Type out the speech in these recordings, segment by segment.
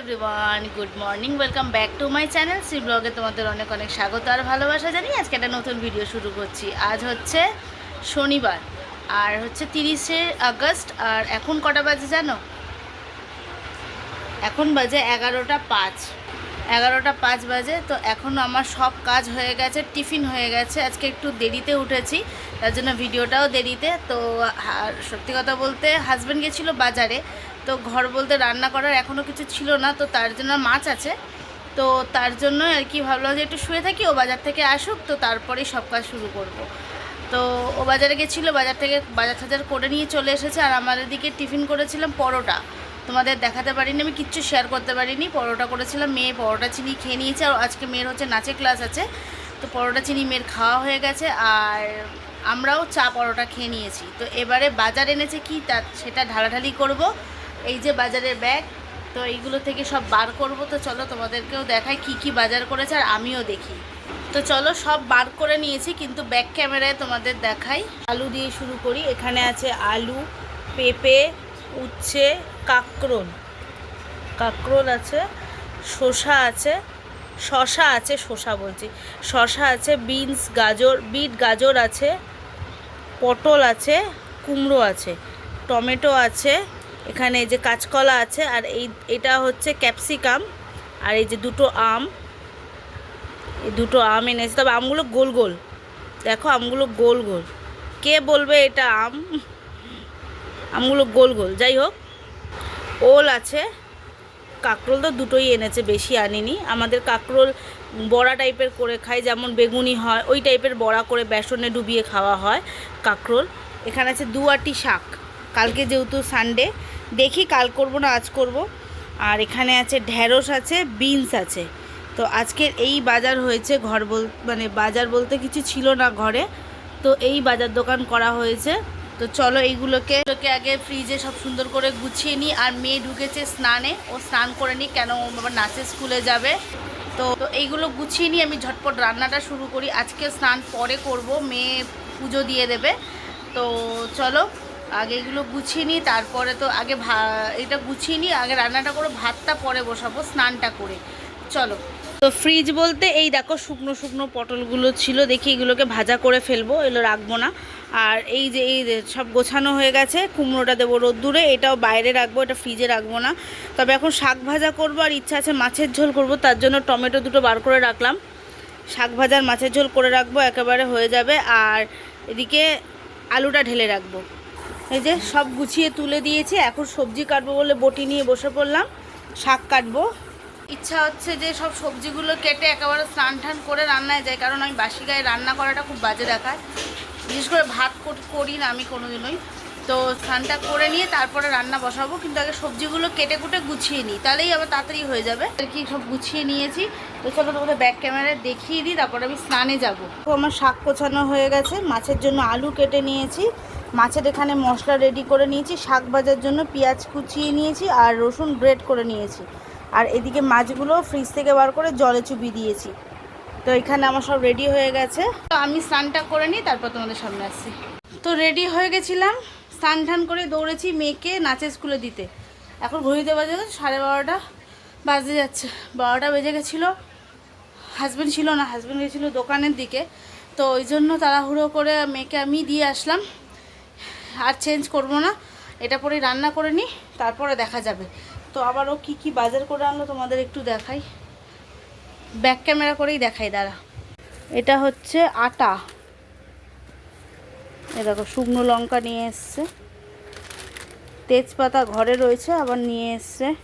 Everyone good morning welcome back to my channel Shri ব্লগে তোমাদের অনেক অনেক স্বাগত আর ভালোবাসা জানি আজকে একটা নতুন ভিডিও শুরু করছি। আজ হচ্ছে শনিবার, আর হচ্ছে তিরিশে আগস্ট, আর এখন কটা বাজে জানো? এখন বাজে এগারোটা পাঁচ। এগারোটা পাঁচ বাজে, তো এখন আমার সব কাজ হয়ে গেছে, টিফিন হয়ে গেছে। আজকে একটু দেরিতে উঠেছি, তার জন্য ভিডিওটাও দেরিতে। তো সত্যি কথা বলতে হাজব্যান্ড গেছিল বাজারে তো ঘর বলতে রান্না করার এখনও কিছু ছিল না, তো তার জন্য মাছ আছে। তো তার জন্য আর কি ভাবলাম যে একটু শুয়ে থাকি, ও বাজার থেকে আসুক, তো তারপরেই সব কাজ শুরু করব। তো ও বাজারে গেছিল, বাজার থেকে বাজার টাজার করে নিয়ে চলে এসেছে, আর আমাদের দিকে টিফিন করেছিলাম পরোটা। তোমাদের দেখাতে পারিনি, আমি কিচ্ছু শেয়ার করতে পারিনি, পরোটা করেছিলাম, মেয়ে পরোটা চিনি খেয়ে নিয়েছে, আর আজকে মেয়ের হচ্ছে নাচে ক্লাস আছে। তো পরোটা চিনি মেয়ের খাওয়া হয়ে গেছে, আর আমরাও চা পরোটা খেয়ে নিয়েছি। তো এবারে বাজার এনেছে কি, তা সেটা ঢালাঢালি করব। এই যে বাজারের ব্যাগ, তো এইগুলো থেকে সব বার করব। তো চলো তোমাদেরকেও দেখাই কি কি বাজার করেছে আর আমিও দেখি। তো চলো সব বার করে নিয়েছি, কিন্তু ব্যাক ক্যামেরায় তোমাদের দেখাই। আলু দিয়ে শুরু করি। এখানে আছে আলু, পেঁপে, উচ্ছে, কাকরোল। কাকরোল আছে, শসা আছে শশা আছে, শসা বলছি। শশা আছে, বিনস, গাজর, বিট, গাজর আছে, পটল আছে, কুমড়ো আছে, টমেটো আছে এখানে যে কাঁচকলা আছে, আর এই, এটা হচ্ছে ক্যাপসিকাম, আর এই যে দুটো আম, এই দুটো আম এনেছে। তবে আমগুলো গোল গোল। দেখো, আমগুলো গোল গোল। কে বলবে এটা আম? আমগুলো গোল গোল। যাই হোক, ওল আছে। কাঁকরোল তো দুটোই এনেছে, বেশি আনিনি। আমাদের কাঁকরোল বড়া টাইপের করে খাই, যেমন বেগুনি হয়, ওই টাইপের বড়া করে বেসনে ডুবিয়ে খাওয়া হয় কাঁকরোল। এখানে আছে দুয়াটি শাক। কালকে যেহেতু সানডে দেখি কাল করব না, আজ করব। আর এখানে আছে ঢ্যাঁড়স আছে, বিনস আছে। তো আজকের এই বাজার হয়েছে ঘর বল মানে বাজার বলতে কিছু ছিল না ঘরে। তো এই বাজার দোকান করা হয়েছে। তো চলো এইগুলোকে এগুলোকে আগে ফ্রিজে সব সুন্দর করে গুছিয়ে নিই। আর মেয়ে ঢুকেছে স্নানে। ও স্নান করে নিই কেন ও আবার নাচের স্কুলে যাবে। তো তো এইগুলো গুছিয়ে নিয়ে আমি ঝটপট রান্নাটা শুরু করি। আজকে স্নান পরে করব, মেয়ে পুজো দিয়ে দেবে। তো চলো আগে এগুলো গুছিয়ে নিই, তারপরে তো আগে ভা, এটা গুছিয়ে নিই, আগে রান্নাটা করে ভাতটা পরে বসাবো, স্নানটা করে। চলো। তো ফ্রিজ বলতে এই দেখো শুকনো শুকনো পটলগুলো ছিল, দেখি এগুলোকে ভাজা করে ফেলব, এগুলো রাখব না। আর এই যে এই সব গোছানো হয়ে গেছে, কুমড়োটা দেবো রোদ্দুরে, এটাও বাইরে রাখব, এটা ফ্রিজে রাখব না। তবে এখন শাক ভাজা করব আর ইচ্ছা আছে মাছের ঝোল করব, তার জন্য টমেটো দুটো বার করে রাখলাম। শাক ভাজার মাছের ঝোল করে রাখব, একেবারে হয়ে যাবে। আর এদিকে আলুটা ঢেলে রাখব। এই যে সব গুছিয়ে তুলে দিয়েছি, এখন সবজি কাটবো বলে বটি নিয়ে বসে পড়লাম, শাক কাটবো। ইচ্ছা হচ্ছে যে সব সবজিগুলো কেটে একেবারে স্নান টান করে রান্নায় যাই, কারণ আমি বাসি গায়ে রান্না করাটা খুব বাজে দেখায়। বিশেষ করে ভাত করি না আমি কোনোদিনই। তো স্নানটা করে নিয়ে তারপরে রান্না বসাবো, কিন্তু আগে সবজিগুলো কেটে কুটে গুছিয়ে নিই, তাহলেই আবার তাড়াতাড়ি হয়ে যাবে। আর কি সব গুছিয়ে নিয়েছি, তো চলো তোমাদের ব্যাক ক্যামেরায় দেখিয়ে দিই, তারপরে আমি স্নানে যাব। তো আমার শাক কোচানো হয়ে গেছে, মাছের জন্য আলু কেটে নিয়েছি। মাছের এখানে মশলা রেডি করে নিয়েছি, শাক ভাজার জন্য পেঁয়াজ কুচিয়ে নিয়েছি আর রসুন গ্রেট করে নিয়েছি। আর এদিকে মাছগুলো ফ্রিজ থেকে বার করে জলে চুবি দিয়েছি। তো এখানে আমার সব রেডি হয়ে গেছে। তো আমি স্নানটা করে নিই, তারপর তোমাদের সামনে আসছি। তো রেডি হয়ে গেছিলাম, স্নান টান করে দৌড়েছি মেয়েকে নাচের স্কুলে দিতে। এখন ঘড়িতে বাজে গেছে সাড়ে বারোটা বাজে যাচ্ছে। বারোটা বেজে গেছিল। হাজব্যান্ড ছিল না হাজব্যান্ড গেছিল দোকানের দিকে। তো ওই জন্য তাড়াহুড়ো করে মেয়েকে আমি দিয়ে আসলাম। আর চেঞ্জ করব না। এটা পরে রান্না করে নিই তারপরে দেখা যাবে। তো আবার ও কী কী বাজার করে আনলো তোমাদের একটু দেখাই। ব্যাক ক্যামেরা করেই দেখাই, দাঁড়া। এটা হচ্ছে আটা। এ দেখো, শুকনো লঙ্কা নিয়ে এসছে। তেজপাতা ঘরে রয়েছে, আবার নিয়ে এসছে।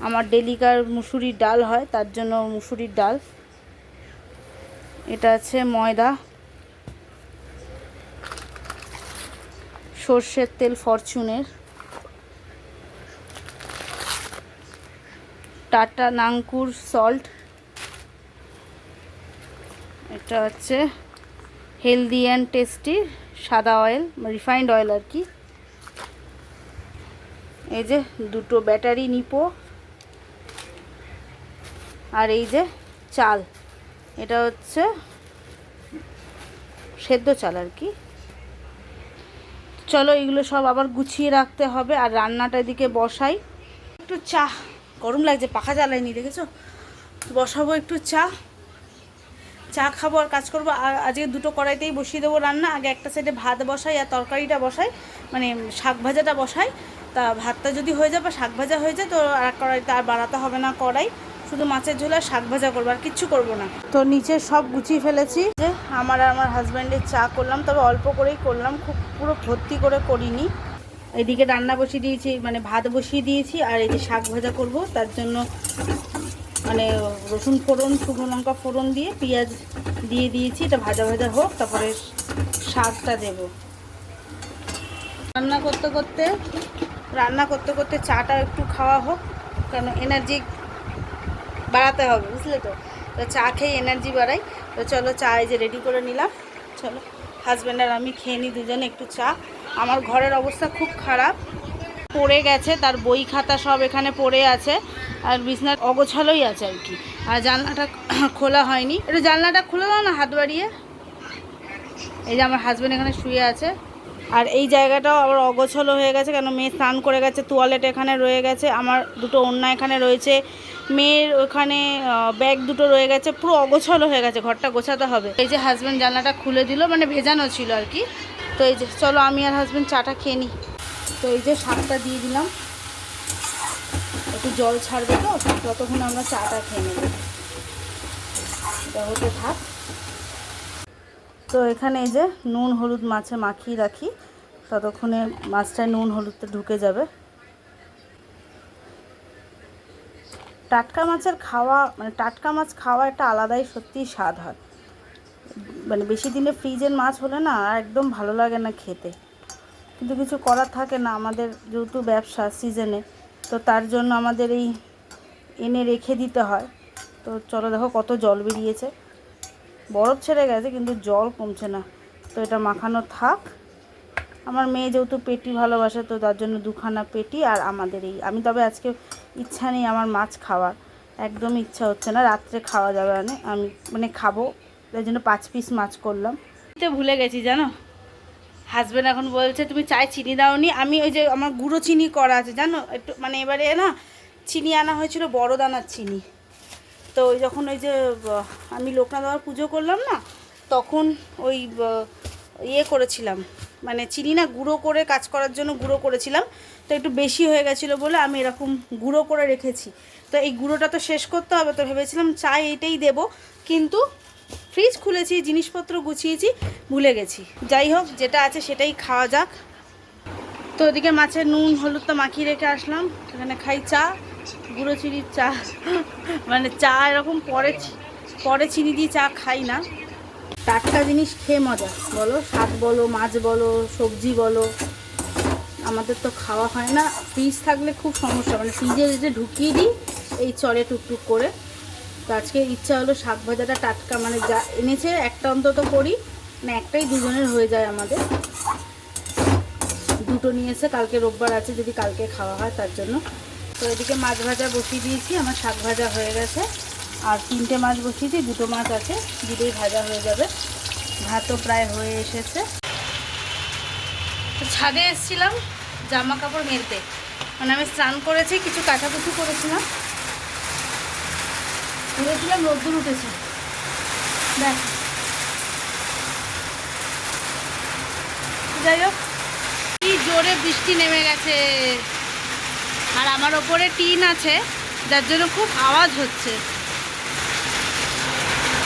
আমার ডেলিকার মুসুরির ডাল হয়, তার জন্য মুসুরির ডাল। এটা আছে ময়দা। সর্ষের তেল ফরচুনের। Tata নাঙ্কুর salt. এটা হচ্ছে হেলদি অ্যান্ড টেস্টি সাদা অয়েল, রিফাইন্ড অয়েল আর কি। এই যে দুটো ব্যাটারি নিপো। আর এই যে চাল, এটা হচ্ছে সেদ্ধ চাল আর কি। চলো এগুলো সব আবার গুছিয়ে রাখতে হবে আর রান্নাটা এদিকে বসাই। একটু চা, গরম লাগছে, পাখা জ্বালাইনি দেখেছ? বসাবো একটু চা। চা খাব আর কাজ করব। আর আজকে দুটো কড়াইতেই বসিয়ে দেবো রান্না। আগে একটা সাইডে ভাত বসাই আর তরকারিটা বসাই। মানে শাক ভাজাটা বসাই। তা ভাতটা যদি হয়ে যায় বা শাক ভাজা হয়ে যায়, তো আর এক কড়াইতে আর বাড়াতে হবে না কড়াই। শুধু মাছের ঝোল শাক ভাজা করব আর কিচ্ছু করব না। তো নিচে সব গুছিয়ে ফেলেছি। যে আমার আর আমার হাজব্যান্ডের চা করলাম, তবে অল্প করেই করলাম, খুব পুরো ভর্তি করে করিনি। এদিকে রান্না বসিয়ে দিয়েছি মানে ভাত বসিয়ে দিয়েছি, আর এই যে শাক ভাজা করব, তার জন্য মানে রসুন ফোড়ন, শুকনো লঙ্কা ফোড়ন দিয়ে পেঁয়াজ দিয়ে দিয়েছি, এটা ভাজা ভাজা হোক, তারপরে শাকটা দেব। রান্না করতে করতে, রান্না করতে করতে চাটা একটু খাওয়া হোক কারণ এনার্জি বাড়াতে হবে, বুঝলে তো? তো চা খেয়ে এনার্জি বাড়াই। তো চলো চা এই যে রেডি করে নিলাম। চলো হাজব্যান্ড আর আমি খেয়ে নিই দুজনে একটু চা। আমার ঘরের অবস্থা খুব খারাপ। পড়ে গেছে, তার বই খাতা সব এখানে পড়ে আছে। আর বিছনার অগোছালোই আছে আর কি। আর জানলাটা খোলা হয়নি। একটু জানলাটা খুলে দাও না হাত বাড়িয়ে? এই যে আমার হাজব্যান্ড এখানে শুয়ে আছে। আর এই জায়গাটাও আবার অগোছলো হয়ে গেছে কেন মেয়ে স্নান করে গেছে তোয়ালেট এখানে রয়ে গেছে, আমার দুটো ওড়না এখানে রয়েছে, মেয়ের ওখানে ব্যাগ দুটো রয়ে গেছে, পুরো অগোছলো হয়ে গেছে, ঘরটা গোছাতে হবে। এই যে হাজব্যান্ড জানলাটা খুলে দিল মানে ভেজানো ছিল আর কি। তো এই যে, চলো আমি আর হাজব্যান্ড চাটা খেয়ে নিই তো এই যে শাকটা দিয়ে দিলাম। একটু জল ছাড়বে তো, ততক্ষণ আমরা চাটা খেয়ে নেব। হতে থাক। তো এখানে এই যে নুন, হলুদ মাছে মাখিয়ে রাখি। ততক্ষণে মাছটায় নুন, হলুদটা ঢুকে যাবে। টাটকা মাছের খাওয়া মানে টাটকা মাছ খাওয়া একটা আলাদাই সত্যিই স্বাদ হয়। মানে বেশি দিনে ফ্রিজের মাছ হলে না একদম ভালো লাগে না খেতে। কিন্তু কিছু করার থাকে না, আমাদের যেহেতু ব্যবসা সিজনে তো তার জন্য আমাদের এই এনে রেখে দিতে হয়। তো চলো দেখো কত জল বেরিয়েছে। বরফ ছেড়ে গেছে, কিন্তু জল কমছে না। তো এটা মাখানো থাক। আমার মেয়ে যেহেতু পেটি ভালোবাসে, তো তার জন্য দুখানা পেটি আর আমাদের এই। আমি তবে আজকে ইচ্ছা নেই আমার মাছ খাওয়ার। একদম ইচ্ছা হচ্ছে না, রাত্রে খাওয়া যাবে না আমি মানে খাব, তাই জন্য পাঁচ পিস মাছ করলাম। তো ভুলে গেছি, জানো? হাজব্যান্ড এখন বলছে, তুমি চায় চিনি দাওনি। আমি ওই যে আমার গুঁড়ো চিনি করা আছে, জানো? একটু মানে এবারে না, চিনি আনা হয়েছিল বড় দানার চিনি। তো যখন ওই যে আমি লোকনাথ বাবার পুজো করলাম না, তখন ওই ইয়ে করেছিলাম। মানে চিনি না, গুঁড়ো করে কাজ করার জন্য গুঁড়ো করেছিলাম। তো একটু বেশি হয়ে গেছিল বলে আমি এরকম গুঁড়ো করে রেখেছি। তো এই গুঁড়োটা তো শেষ করতে হবে, তো ভেবেছিলাম চাই এইটাই দেব। কিন্তু ফ্রিজ খুলেছি, জিনিসপত্র গুছিয়েছি, ভুলে গেছি। যাই হোক, যেটা আছে সেটাই খাওয়া যাক। তো ওদিকে মাছের নুন, হলুদ তো মাখিয়ে রেখে আসলাম। এখানে খাই চা। গুঁড়ো চিনির চা। মানে চা এরকম পরে পরে চিনি দিয়ে চা খাই না। টাটকা জিনিস খেয়ে মজা। বলো, শাক বলো, মাছ বলো, সবজি বলো। আমাদের তো খাওয়া হয় না। ফ্রিজ থাকলে খুব সমস্যা। মানে ফ্রিজে যে ঢুকিয়ে দিই, এই চলে টুকটুক করে। তো আজকে ইচ্ছা হলো শাক ভাজাটা টাটকা। মানে যা এনেছে, একটা অন্তত করি। মানে একটাই দুজনের হয়ে যায় আমাদের। দুটো নিয়ে এসে কালকে রোববার আছে, যদি কালকে খাওয়া হয় তার জন্য। তো এদিকে মাছ ভাজা বসিয়ে দিয়েছি, আমার শাক ভাজা হয়ে গেছে। আর তিনটে মাছ বসিয়েছি, দুটো মাছ আছে, দুটোই ভাজা হয়ে যাবে। ভাতও প্রায় হয়ে এসেছে। ছাদে এসেছিলাম জামা কাপড় মেলতে। মানে আমি স্নান করেছি, কিছু কাটাকুচি করেছিলাম। করেছিলাম রোদ্দুর উঠেছে। দেখ। যাই হোক, কি জোরে বৃষ্টি নেমে গেছে। আর আমার ওপরে টিন আছে, যার জন্য খুব আওয়াজ হচ্ছে।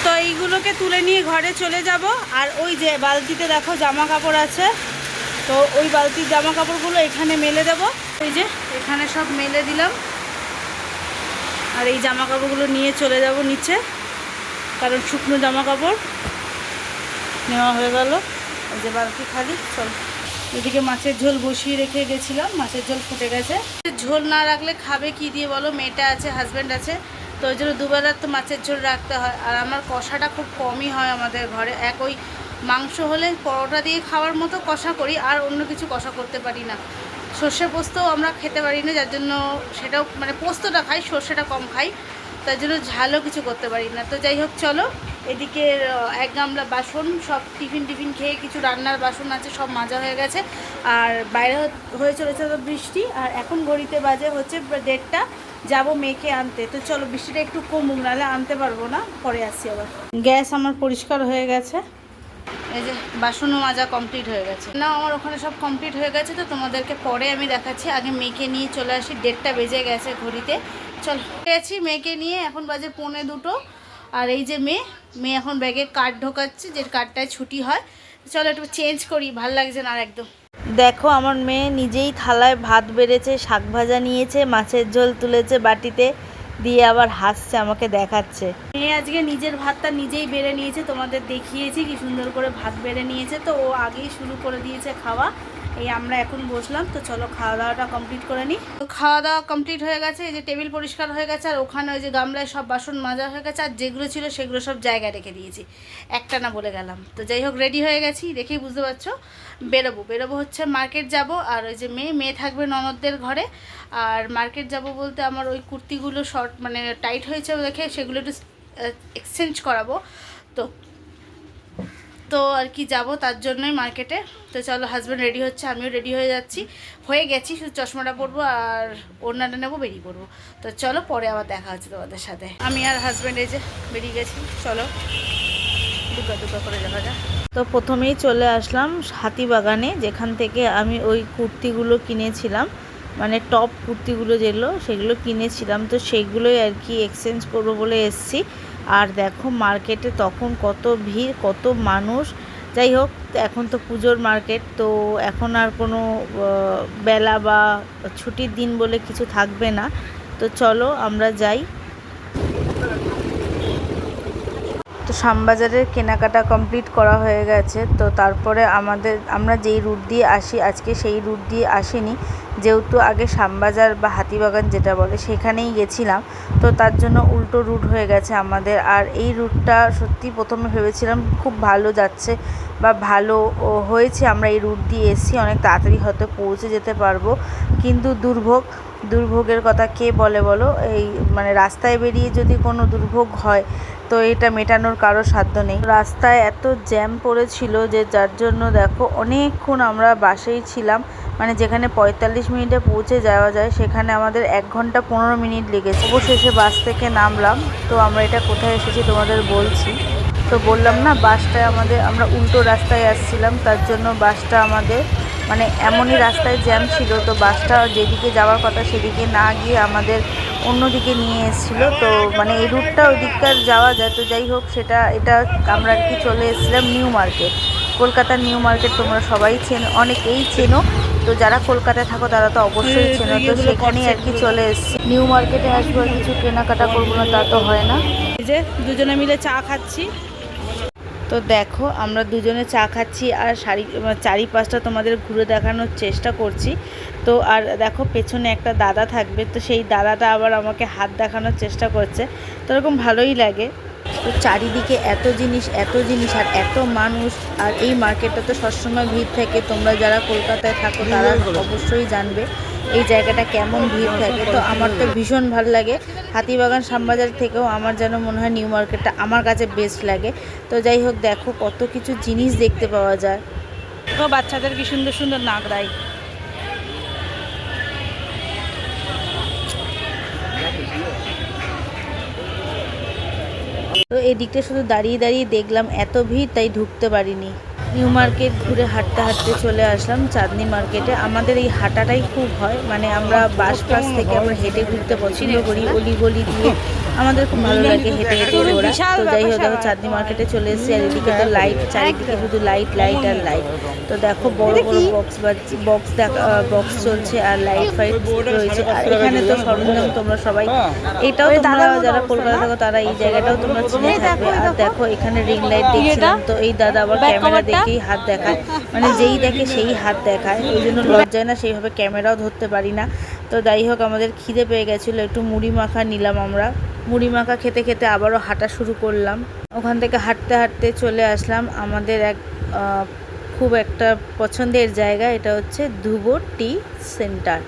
তো এইগুলোকে তুলে নিয়ে ঘরে চলে যাব। আর ওই যে বালতিতে দেখো জামা কাপড় আছে। তো ওই বালতির জামা কাপড়গুলো এখানে মেলে দেব। ওই যে এখানে সব মেলে দিলাম। আর এই জামা কাপড়গুলো নিয়ে চলে যাব নিচে। কারণ শুকনো জামা কাপড় নেওয়া হয়ে গেল। যে বালতি খালি, চল। এদিকে মাছের ঝোল বসিয়ে রেখে গেছিলাম, মাছের ঝোল ফুটে গেছে। ঝোল না রাখলে খাবে কি দিয়ে বলো? মেয়েটা আছে হাজব্যান্ড আছে, তো ওই জন্য দুবেলার তো মাছের ঝোল রাখতে হয়। আর আমার কষাটা খুব কমই হয় আমাদের ঘরে। এক ওই মাংস হলে পরোটা দিয়ে খাওয়ার মতো কষা করি, আর অন্য কিছু কষা করতে পারি না। সর্ষে পোস্তও আমরা খেতে পারি না, যার জন্য সেটাও মানে পোস্তটা খাই, সর্ষেটা কম খাই। তার জন্য ঝালও কিছু করতে পারি না। তো যাই হোক, চলো। এদিকে এক গামলা বাসন, সব টিফিন টিফিন খেয়ে কিছু রান্নার বাসন আছে, সব মাজা হয়ে গেছে। আর বাইরে হয়ে চলেছে তো বৃষ্টি, আর এখন ঘড়িতে বাজে হচ্ছে দেড়টা। যাব মেয়েকে আনতে। তো চলো, বৃষ্টিটা একটু কমুক, নাহলে আনতে পারব না। পরে আসছি আবার। গ্যাস আমার পরিষ্কার হয়ে গেছে। এই যে বাসনও মাজা কমপ্লিট হয়ে গেছে। না, আমার ওখানে সব কমপ্লিট হয়ে গেছে তো তোমাদেরকে পরে আমি দেখাচ্ছি। আগে মেয়েকে নিয়ে চলে আসি, দেড়টা বেজে গেছে ঘড়িতে। চল গেছি মেয়েকে নিয়ে, এখন বাজে পৌনে দুটো। আর এই যে মেয়ে মেয়ে এখন ব্যাগে কার্ড ঢোকাচ্ছে, যে কার্ডটায় ছুটি হয়। চলো একটু চেঞ্জ করি, ভালো লাগছে না আর একদম। দেখো, আমার মেয়ে নিজেই থালায় ভাত বেড়েছে, শাক ভাজা নিয়েছে, মাছের ঝোল তুলেছে বাটিতে। দিয়ে আবার হাসছে, আমাকে দেখাচ্ছে। মেয়ে আজকে নিজের ভাতটা নিজেই বেড়ে নিয়েছে, তোমাদের দেখিয়েছি কি সুন্দর করে ভাত বেড়ে নিয়েছে, তো ও আগেই শুরু করে দিয়েছে খাওয়া। এই আমরা এখন বসলাম, তো চলো খাওয়া দাওয়াটা কমপ্লিট করে নিই। তো খাওয়া দাওয়া কমপ্লিট হয়ে গেছে, এই যে টেবিল পরিষ্কার হয়ে গেছে, আর ওখানে ওই যে গামলায় সব বাসন মাজা হয়ে গেছে, আর যেগুলো ছিল সেগুলো সব জায়গায় রেখে দিয়েছি। একটা না বলে গেলাম। তো যাই হোক রেডি হয়ে গেছি, দেখেই বুঝতে পারছ। বেরোবো বেরোবো হচ্ছে মার্কেট যাব, আর ওই যে মেয়ে মেয়ে থাকবে ননদদের ঘরে। আর মার্কেট যাব বলতে আমার ওই কুর্তিগুলো শর্ট মানে টাইট হয়েছে দেখে সেগুলো একটু এক্সচেঞ্জ করাবো। তো তো আর কি যাব তার জন্যই মার্কেটে। তো চলো হাজব্যান্ড রেডি হচ্ছে, আমিও রেডি হয়ে যাচ্ছি। হয়ে গেছি, শুধু চশমাটা পরবো আর ওড়নাটা নেব, বেরিয়ে পড়ব। তো চলো, পরে আবার দেখা হচ্ছে তোমাদের সাথে। আমি আর হাজব্যান্ড এই যে বেরিয়ে গেছি, চলো। দুটো দুটো করে দেখা যাক। তো প্রথমেই চলে আসলাম হাতিবাগানে যেখান থেকে আমি ওই কুর্তিগুলো কিনেছিলাম। মানে টপ কুর্তিগুলো যেগুলো, সেগুলো কিনেছিলাম। তো সেগুলোই আর কি এক্সচেঞ্জ করব বলে এসছি। আর দেখো মার্কেটে তখন কত ভিড়, কত মানুষ। যাই হোক এখন তো পুজোর মার্কেট, তো এখন আর কোনো বেলা বা ছুটির দিন বলে কিছু থাকবে না। তো চলো আমরা যাই। তো শ্যামবাজারের কেনাকাটা কমপ্লিট করা হয়ে গেছে। তো তারপরে আমাদের, আমরা যেই রুট দিয়ে আসি, আজকে সেই রুট দিয়ে আসিনি। যেহেতু আগে শ্যামবাজার বা হাতিবাগান যেটা বলে, সেখানেই গেছিলাম। তো তার জন্য উল্টো রুট হয়ে গেছে আমাদের। আর এই রুটটা সত্যি প্রথমে ভেবেছিলাম খুব ভালো যাচ্ছে বা ভালো হয়েছে। আমরা এই রুট দিয়ে এসেছি, অনেক তাড়াতাড়ি হয়তো পৌঁছে যেতে পারব। কিন্তু দুর্ভোগ, দুর্ভোগের কথা কে বলে বলো? এই মানে রাস্তায় বেরিয়ে যদি কোনো দুর্ভোগ হয় তো এটা মেটানোর কারও সাধ্য নেই। রাস্তায় এত জ্যাম পড়েছিল যে যার জন্য দেখো অনেকক্ষণ আমরা বাসেই ছিলাম। মানে যেখানে পঁয়তাল্লিশ মিনিটে পৌঁছে যাওয়া যায়, সেখানে আমাদের এক ঘণ্টা পনেরো মিনিট লেগেছে। অবশেষে বাস থেকে নামলাম। তো আমরা এটা কোথায় এসেছি তোমাদের বলছি। তো বললাম না, বাসটায় আমাদের, আমরা উল্টো রাস্তায় আসছিলাম। তার জন্য বাসটা আমাদের মানে এমনই রাস্তায় জ্যাম ছিল। তো বাসটা যেদিকে যাওয়ার কথা সেদিকে না গিয়ে আমাদের অন্যদিকে নিয়ে এসেছিল। তো মানে এই রুটটা ওদিককার যাওয়া যায়। তো যাই হোক সেটা এটা আমরা আর কি চলে এসেছিলাম নিউ মার্কেট। কলকাতার নিউ মার্কেট তোমরা সবাই চেনো অনেকেই চেনো। তো যারা কলকাতায় থাকো তারা তো অবশ্যই চেনো। তো সেখানেই আর কি চলে এসেছি। নিউ মার্কেটে আসব আর কিছু কেনাকাটা করব না তা তো হয় না। যে দুজনে মিলে চা খাচ্ছি। তো দেখো আমরা দুজনে চা খাচ্ছি আর শাড়ি চারিপাশটা তোমাদের ঘুরে দেখানোর চেষ্টা করছি। তো আর দেখো পেছনে একটা দাদা থাকবে তো সেই দাদাটা আবার আমাকে হাত দেখানোর চেষ্টা করছে। তো এরকম ভালোই লাগে। তো চারিদিকে এত জিনিস এত জিনিস আর এত মানুষ আর এই মার্কেটটা তো সবসময় ভিড় থাকে। তোমরা যারা কলকাতায় থাকো তারা অবশ্যই জানবে। এই জায়গাটা কেমন ভিড় থাকে? তো আমার তো ভীষণ ভালো লাগে। হাতিবাগান শ্যামবাজার থেকেও আমার যেন মনে হয় নিউ মার্কেটটা আমার কাছে বেস্ট লাগে। তো যাই হোক দেখো কত কিছু জিনিস দেখতে পাওয়া যায়। তো বাচ্চাদের কি সুন্দর সুন্দর নাগরাই। তো এদিকটা শুধু দাঁড়িয়ে দাঁড়িয়ে দেখলাম এত ভিড় তাই ঢুকতে পারিনি। নিউ মার্কেট ঘুরে হাঁটতে হাঁটতে চলে আসলাম চাঁদনি মার্কেটে আমাদের এই হাঁটাটাই খুব হয় মানে আমরা বাস পাস থেকে আমরা হেঁটে ঘুরতে পছন্দ করি অলি গলি দিয়ে। আমাদের খুব ভালো লাগে হেঁটে হেঁটে তো যাই হোক দেখো চাঁদনি মার্কেটে চলে এসেছি আর এদিকে তো লাইট চারিদিকে শুধু লাইট লাইট আর লাইট তো দেখো বড় বড় বক্স বাজছে বক্স দেখা বক্স চলছে আর লাইট ফাইট রয়েছে। আর এখানে তো সরঞ্জাম তোমরা সবাই এটাও তোমরা যারা কলকাতা থাকো তারা এই জায়গাটাও তোমরা চিনে থাকবে। আর দেখো। এখানে রিং লাইট দেখছিলাম তো এই দাদা আবার ক্যামেরা দেখেই হাত দেখায়। মানে যেই দেখে সেই হাত দেখায়। ওই জন্য লজ্জায় না সেইভাবে ক্যামেরাও ধরতে পারি না। তো যাই হোক, আমাদের খিদে পেয়ে গেছিল। একটু মুড়ি মাখা নিলাম আমরা। মুড়ি মাখা খেতে খেতে আবারও হাঁটা শুরু করলাম। ওখান থেকে হাঁটতে হাঁটতে চলে আসলাম আমাদের এক খুব একটা পছন্দের জায়গা। এটা হচ্ছে ধুবো টি সেন্টার।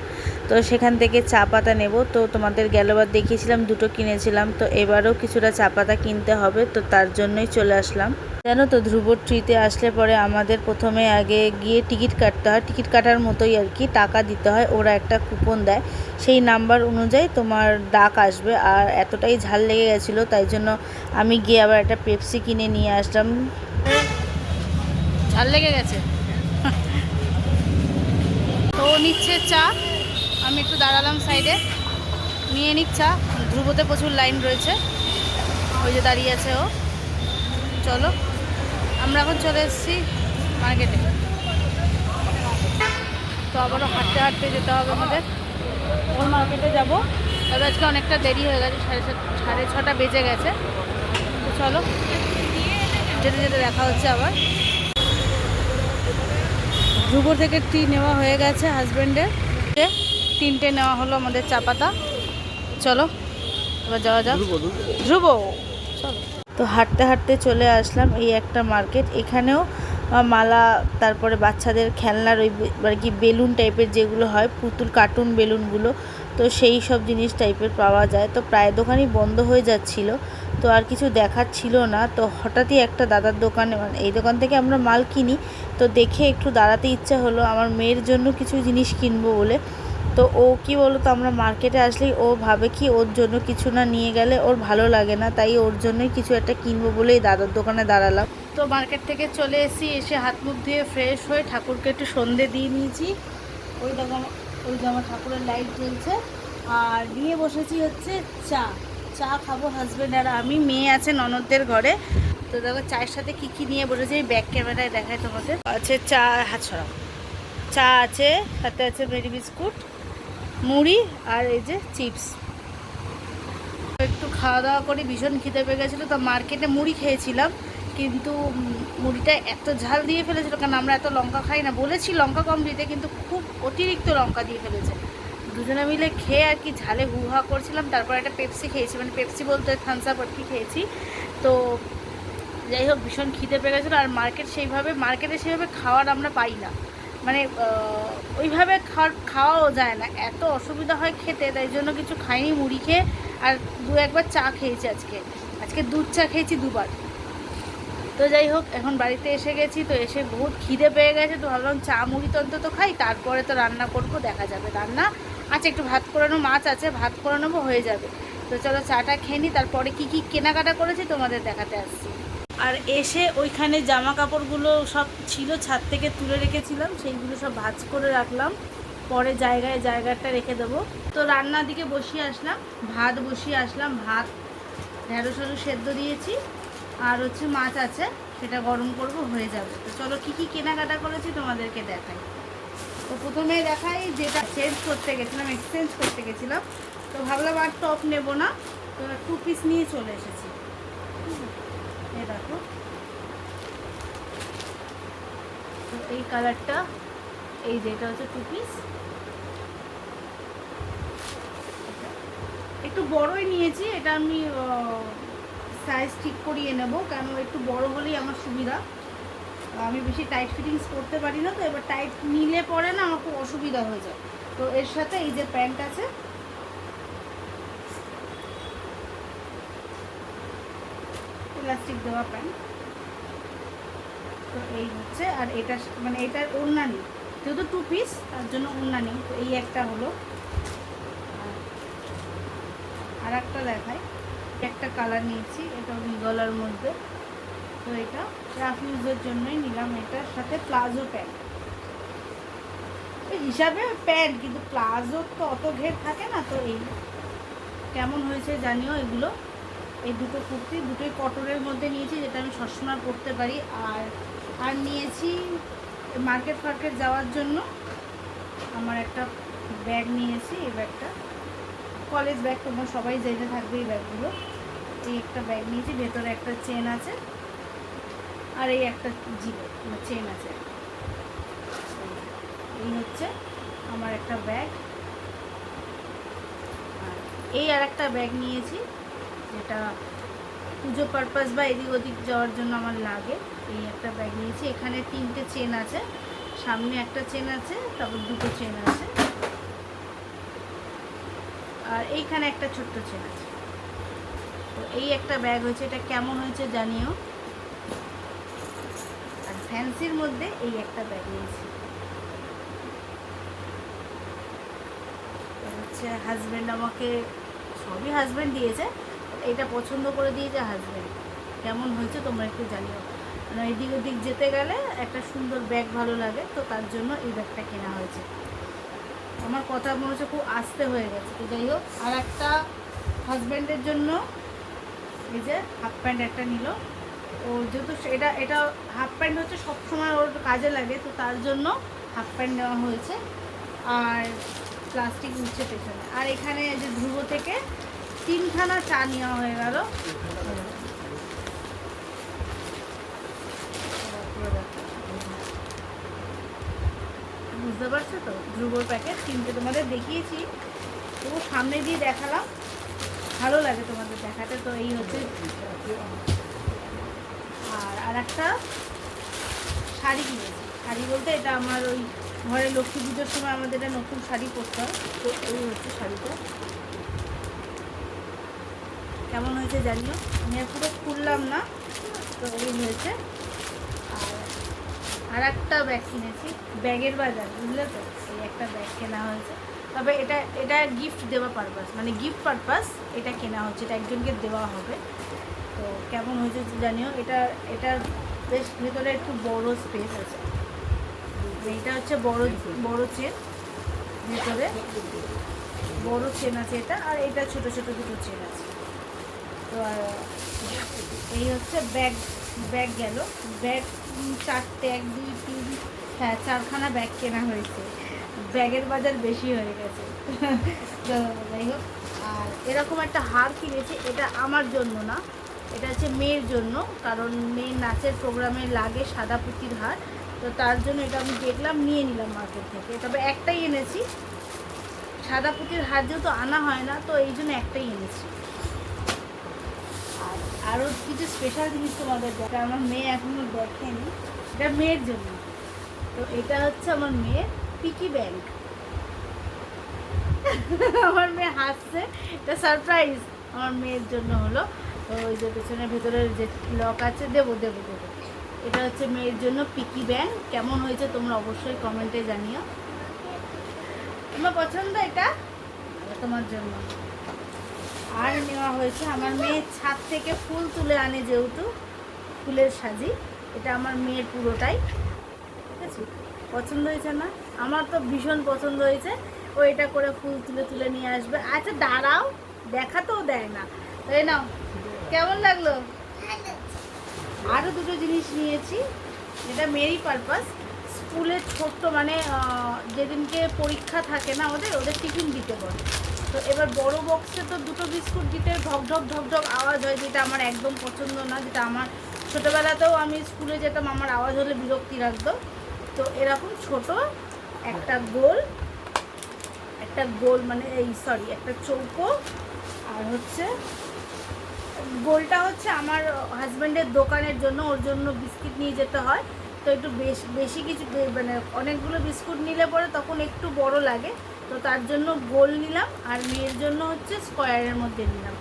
তো সেখান থেকে চা পাতা নেব। তো তোমাদের গেলবার দেখিয়েছিলাম, দুটো কিনেছিলাম। তো এবারও কিছুটা চা পাতা কিনতে হবে, তো তার জন্যই চলে আসলাম। জানো তো ধ্রুব ট্রিতে আসলে পরে আমাদের প্রথমে আগে গিয়ে টিকিট কাটতে হয়। টিকিট কাটার মতোই আর কি, টাকা দিতে হয়। ওরা একটা কুপন দেয়। সেই নাম্বার অনুযায়ী তোমার ডাক আসবে। আর এতটাই ঝাল লেগে গেছিল, তাই জন্য আমি গিয়ে আবার একটা পেপসি কিনে নিয়ে আসলাম। ঝাল লেগে গেছে? তো নিচ্ছে চা। আমি একটু দাঁড়ালাম সাইডে নিয়ে চা। ধ্রুবতে প্রচুর লাইন রয়েছে। ওই যে দাঁড়িয়ে আছে ও। চলো। আমরা এখন চলে এসেছি মার্কেটে তো আবারও হাঁটতে হাঁটতে যেতে হবে আমাদের। ওর মার্কেটে যাব। তবে আজকে অনেকটা দেরি হয়ে গেছে, সাড়ে সাড়ে ছটা বেজে গেছে। তো চলো। যেতে যেতে দেখা হচ্ছে আবার। ধ্রুব থেকে টি নেওয়া হয়ে গেছে হাজব্যান্ডের তিনটে নেওয়া হলো আমাদের চা পাতা। চলো, এবার যাওয়া যাক। ধ্রুব তো হাঁটতে হাঁটতে চলে আসলাম এই একটা মার্কেট। এখানেও মালা, তারপরে বাচ্চাদের খেলনার ওই আর কি বেলুন টাইপের যেগুলো হয়, পুতুল, কার্টুন বেলুনগুলো, তো সেই সব জিনিস টাইপের পাওয়া যায়। তো প্রায় দোকানই বন্ধ হয়ে যাচ্ছিল, তো আর কিছু দেখার ছিল না। তো হঠাৎই একটা দাদার দোকানে মানে এই দোকান থেকে আমরা মাল কিনি, তো দেখে একটু দাঁড়াতে ইচ্ছা হলো। আমার মেয়ের জন্য কিছু জিনিস কিনবো বলে। তো ও কি বলো তো আমরা মার্কেটে আসলেই ও ভাবে কি ওর জন্য কিছু না নিয়ে গেলে ওর ভালো লাগে না, তাই ওর জন্যই কিছু একটা কিনবো বলেই দাদার দোকানে দাঁড়ালাম। তো মার্কেট থেকে চলে এসেছি, এসে হাত মুখ ধুয়ে ফ্রেশ হয়ে ঠাকুরকে একটু সন্ধে দিয়ে নিয়েছি। ওই দেখো ওই আমার ঠাকুরের লাইট জ্বলছে। আর নিয়ে বসেছি হচ্ছে চা। চা খাব হাজব্যান্ড আর আমি, মেয়ে আছে ননদদের ঘরে। তো দেখো চায়ের সাথে কী কী নিয়ে বসেছি ব্যাক ক্যামেরায় দেখায় তোমাদের। আছে চা হাত চা আছে, সাথে আছে মেরি বিস্কুট। মুড়ি আর এই যে চিপস। একটু খাওয়া দাওয়া করে ভীষণ খিদে পেয়ে গেছিল, তো মার্কেটে মুড়ি খেয়েছিলাম, কিন্তু মুড়িটা এত ঝাল দিয়ে ফেলেছিল, কারণ আমরা এত লঙ্কা খাই না। বলেছি লঙ্কা কম দিতে, কিন্তু খুব অতিরিক্ত লঙ্কা দিয়ে ফেলেছে। দুজনে মিলে খেয়ে আর কি ঝালে হুহা করছিলাম, তারপর একটা পেপসি খেয়েছি মানে পেপসি বলতে থামস আপ কি খেয়েছি। তো যাই হোক, ভীষণ খিদে পেয়ে গেছিল, আর মার্কেট সেইভাবে, মার্কেটে সেইভাবে খাওয়ার আমরা পাই না। মানে ওইভাবে খাওয়াও যায় না। এত অসুবিধা হয় খেতে, তাই জন্য কিছু খাইনি, মুড়ি খেয়ে, আর দু একবার চা খেয়েছি আজকে। আজকে দুধ চা খেয়েছি দুবার। তো যাই হোক, এখন বাড়িতে এসে গেছি, তো এসে বহুত খিদে পেয়ে গেছে, তো ভাবলাম চা, মুড়ি তো অন্তত খাই, তারপরে তো রান্না করব, দেখা যাবে। রান্না আচ্ছা একটু ভাত করানো মাছ আছে, ভাত করে নেব হয়ে যাবে। তো চলো চাটা খেয়ে নিই তারপরে কী কী কেনাকাটা করেছি তোমাদের দেখাতে আসছি। আর এসে ওইখানে জামা কাপড়গুলো সব ছিল, ছাদ থেকে তুলে রেখেছিলাম, সেইগুলো সব ভাজ করে রাখলাম। পরে জায়গায় জায়গাটা রেখে দেবো। তো রান্নার দিকে বসিয়ে আসলাম, ভাত বসিয়ে আসলাম, ভাত ঢেঁড়স আলু সেদ্ধ দিয়েছি, আর হচ্ছে মাছ আছে, সেটা গরম করব, হয়ে যাবে। তো চলো কী কী কেনাকাটা করেছি তোমাদেরকে দেখাই। তো প্রথমে দেখাই যেটা চেঞ্জ করতে গেছিলাম এক্সচেঞ্জ করতে গেছিলাম। তো ভাবলাম আর টপ নেব না, তো টু পিস নিয়ে চলে এসেছি। এই কালারটা, এই যে এটা হচ্ছে টু পিস একটু বড়ই নিয়েছি, এটা আমি সাইজ ঠিক করিয়ে নেব, কেন একটু বড় হলেই আমার সুবিধা। আমি বেশি টাইট ফিটিংস করতে পারি না, তো এবার টাইট নিলে পরে না আমার খুব অসুবিধা হয়ে যায়। তো এর সাথে এই যে প্যান্ট আছে ইলাস্টিক দেওয়া প্যান্ট তো এই হচ্ছে, আর এটা মানে এটার ওড়না নেই। যেহেতু টু পিস তার জন্য ওড়না নেই। তো এই একটা হলো। আর- একটা দেখাই। একটা কালার নিয়েছি, এটা গলার মধ্যে। তো এটা রাফ ইউজের জন্যই নিলাম। এটার সাথে প্লাজো প্যান্ট হিসাবে প্যান্ট কিন্তু প্লাজো তো অত ঘের থাকে না, তো এই কেমন হয়েছে জানিও এগুলো। এই দুটো কুর্তি, দুটোই কটনের মধ্যে নিয়েছি, যেটা আমি সবসময় পরতে পারি। আর আর নিয়েছি মার্কেট ফার্কেট যাওয়ার জন্য আমার একটা ব্যাগ নিয়েছি, এই ব্যাগটা কলেজ ব্যাগ তোমরা সবাই জেনে থাকবে এই ব্যাগগুলো এই একটা ব্যাগ নিয়েছি, ভেতরে একটা চেন আছে, আর এই একটা জিপে চেন আছে। এই হচ্ছে আমার একটা ব্যাগ আর এই আর একটা ব্যাগ নিয়েছি যেটা পুজো পারপাস বা এদিক ওদিক যাওয়ার জন্য আমার লাগে। এই একটা ব্যাগ নিয়েছি। এখানে তিনটে চেন আছে। সামনে একটা চেন আছে, তারপর দুটো চেন আছে। আর এইখানে একটা ছোট্ট চেন আছে। তো এই একটা ব্যাগ হয়েছে। এটা কেমন হয়েছে জানিও। আর ফ্যান্সির মধ্যে এই একটা ব্যাগ নিয়েছি। হচ্ছে হাজব্যান্ড আমাকে, সবই হাজব্যান্ড দিয়েছে। এটা পছন্দ করে দিয়েছে হাজব্যান্ড কেমন হয়েছে তোমরা একটু জানিও। মানে এদিক ওদিক যেতে গেলে একটা সুন্দর ব্যাগ ভালো লাগে, তো তার জন্য এই ব্যাগটা কেনা হয়েছে। আমার কথা মনে হচ্ছে খুব আস্তে হয়ে গেছে, তো যাই হোক, আর একটা হাজব্যান্ডের জন্য এই যে হাফ প্যান্ট একটা নিল। ও যেহেতু এটা এটা হাফ প্যান্ট হচ্ছে সবসময় ওর কাজে লাগে, তো তার জন্য হাফ প্যান্ট নেওয়া হয়েছে। আর প্লাস্টিক উঠছে পেছনে। আর এখানে যে ধ্রুব থেকে তিনখানা চা নেওয়া হয়ে গেল। বুঝতে পারছ তো? ধ্রুবর প্যাকেট তিনটে তোমাদের দেখিয়েছি। তবু সামনে দিয়ে দেখালাম। ভালো লাগে তোমাদের দেখাতে, তো এই হচ্ছে। আর আর একটা শাড়ি কিনেছি। শাড়ি বলতে এটা আমার ওই ঘরে লক্ষ্মী পুজোর সময় আমাদের এটা নতুন শাড়ি পরতে হয়। তো এই হচ্ছে শাড়িটা। কেমন হয়েছে জানিও? আমি আর পুরো খুললাম না, তো এই হয়েছে। আর আর একটা ব্যাগ কিনেছি, ব্যাগের বাজার, বুঝলে তো? এই একটা ব্যাগ কেনা হয়েছে। তবে এটা এটা গিফট দেওয়া পারপাস মানে গিফট পারপাস এটা কেনা হচ্ছে, এটা একজনকে দেওয়া হবে। তো কেমন হয়েছে জানিও? এটা এটার বেশ ভেতরে একটু বড় স্পেস আছে। এইটা হচ্ছে বড় বড় চেন ভেতরে। বড় চেন আছে এটা, আর এটা ছোট ছোট দুটো চেন আছে। তো এই হচ্ছে ব্যাগ ব্যাগ গেল। ব্যাগ চারটে, এক, দুই, তিন হ্যাঁ চারখানা ব্যাগ কেনা হয়েছে। ব্যাগের বাজার বেশি হয়ে গেছে। তো যাই হোক, আর এরকম একটা হার কিনেছি, এটা আমার জন্য না। এটা হচ্ছে মেয়ের জন্য, কারণ মেয়ের নাচের প্রোগ্রামে লাগে সাদা পুঁতির হার। তো তার জন্য এটা আমি দেখলাম, নিয়ে নিলাম মার্কেট থেকে। তবে একটাই এনেছি। সাদা পুঁতির হার যেহেতু আনা হয় না, তো এই জন্য একটাই এনেছি। আরও কিছু স্পেশাল জিনিস তোমাদের দেখা আমার মেয়ে এখনও দেখেনি। এটা মেয়ের জন্য। তো এটা হচ্ছে আমার মেয়ের পিকি ব্যাংক আমার মেয়ে হাসছে। এটা সারপ্রাইজ আমার মেয়ের জন্য হলো। তো ওই যে পেছনের ভেতরের যে লক আছে, দেবো দেবো দেবো। এটা হচ্ছে মেয়ের জন্য পিকি ব্যাংক কেমন হয়েছে তোমরা অবশ্যই কমেন্টে জানিও। তোমার পছন্দ এটা? তোমার জন্য। আর নেওয়া হয়েছে। আমার মেয়ে ছাদ থেকে ফুল তুলে আনে যেহেতু, ফুলের সাজি। এটা আমার মেয়ের পুরোটাই। ঠিক আছে? পছন্দ হয়েছে না? আমার তো ভীষণ পছন্দ হয়েছে। ও এটা করে ফুল তুলে তুলে নিয়ে আসবে। আচ্ছা দাঁড়াও। দেখাতেও দেয় না। তাই না কেমন লাগল? আরও দুটো জিনিস নিয়েছি। এটা মেরি পারপাস, স্কুলের ছোট্ট মানে যেদিনকে পরীক্ষা থাকে না ওদের ওদের টিফিন দিতে বলে। তো এবার বড় বক্সে তো দুটো বিস্কুট দিতে ঢক ঢক ঢক ঢক আওয়াজ হয়, যেটা আমার একদম পছন্দ না, যেটা আমার ছোটোবেলাতেও আমি স্কুলে যেতাম, আমার আওয়াজ হলে বিরক্তি লাগতো। তো এরকম ছোট একটা গোল একটা গোল মানে এই সরি একটা চৌকো আর হচ্ছে গোলটা হচ্ছে আমার হাজব্যান্ডের দোকানের জন্য, ওর জন্য বিস্কিট নিয়ে যেতে হয়। তো একটু বেশ, বেশি কিছু মানে অনেকগুলো বিস্কুট নিলে পরে তখন একটু বড় লাগে। তো তার জন্য গোল নিলাম আর মেয়ের জন্য হচ্ছে স্কোয়ারের মধ্যে নিলাম।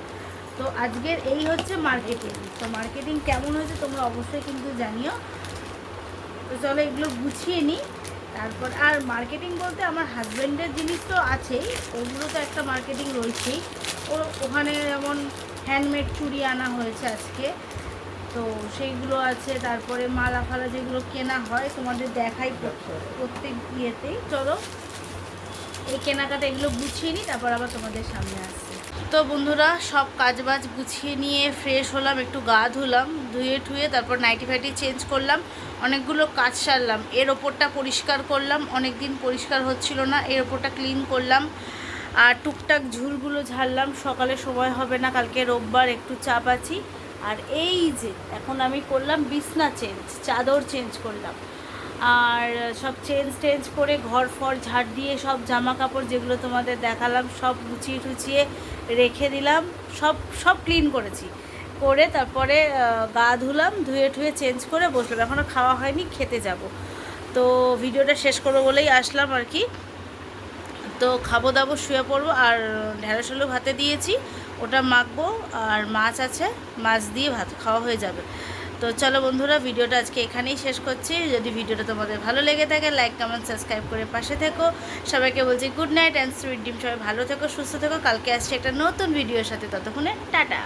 তো আজকের এই হচ্ছে মার্কেটিং তো মার্কেটিং কেমন হয়েছে তোমরা অবশ্যই কিন্তু জানিও। তো চলো এগুলো গুছিয়ে নিই। তারপর আর মার্কেটিং বলতে আমার হাজব্যান্ডের জিনিস তো আছেই, ওগুলো তো একটা মার্কেটিং রয়েছেই। ও ওখানে যেমন হ্যান্ডমেড চুড়ি আনা হয়েছে আজকে। তো সেইগুলো আছে, তারপরে মালা ফালা যেগুলো কেনা হয় তোমাদের দেখাই প্রত্যেক ইয়েতেই। চলো এই কেনাকাটা এগুলো গুছিয়ে নিই, তারপর আবার তোমাদের সামনে আসছি। তো বন্ধুরা, সব কাজবাজ গুছিয়ে নিয়ে ফ্রেশ হলাম, একটু গা ধুলাম, ধুয়ে ঠুয়ে তারপর নাইটি ফাইটি চেঞ্জ করলাম, অনেকগুলো কাজ সারলাম। এর ওপরটা পরিষ্কার করলাম অনেক দিন পরিষ্কার হচ্ছিল না, এর ওপরটা ক্লিন করলাম। আর টুকটাক ঝুলগুলো ঝাড়লাম, সকালে সময় হবে না, কালকে রোববার একটু চাপ আছি। আর এই যে, এখন আমি করলাম বিছনা চেঞ্জ চাদর চেঞ্জ করলাম। আর সব চেঞ্জ টেঞ্জ করে ঘর ফর ঝাড় দিয়ে সব জামা কাপড় যেগুলো তোমাদের দেখালাম, সব গুছিয়ে টুচিয়ে রেখে দিলাম, সব সব ক্লিন করেছি। করে তারপরে গা ধুলাম, ধুয়ে ঠুয়ে চেঞ্জ করে বসলাম। এখনও খাওয়া হয়নি, খেতে যাব। তো ভিডিওটা শেষ করব বলেই আসলাম আর কি। তো খাব দাবো, শুয়ে পড়ব আর ঢেঁড়স আলু ভাতে দিয়েছি, ওটা মাখবো আর মাছ আছে, মাছ দিয়ে ভাত খাওয়া হয়ে যাবে। তো চলো বন্ধুরা, ভিডিওটা আজকে এখানেই শেষ করছি। যদি ভিডিওটা তোমাদের ভালো লেগে থাকে লাইক কমেন্ট সাবস্ক্রাইব করে পাশে থেকো। সবাইকে বলছি গুড নাইট অ্যান্ড সুইট ডিম। সবাই ভালো থেকো, সুস্থ থেকো। কালকে আসছি একটা নতুন ভিডিওর সাথে। ততক্ষণে টাটা।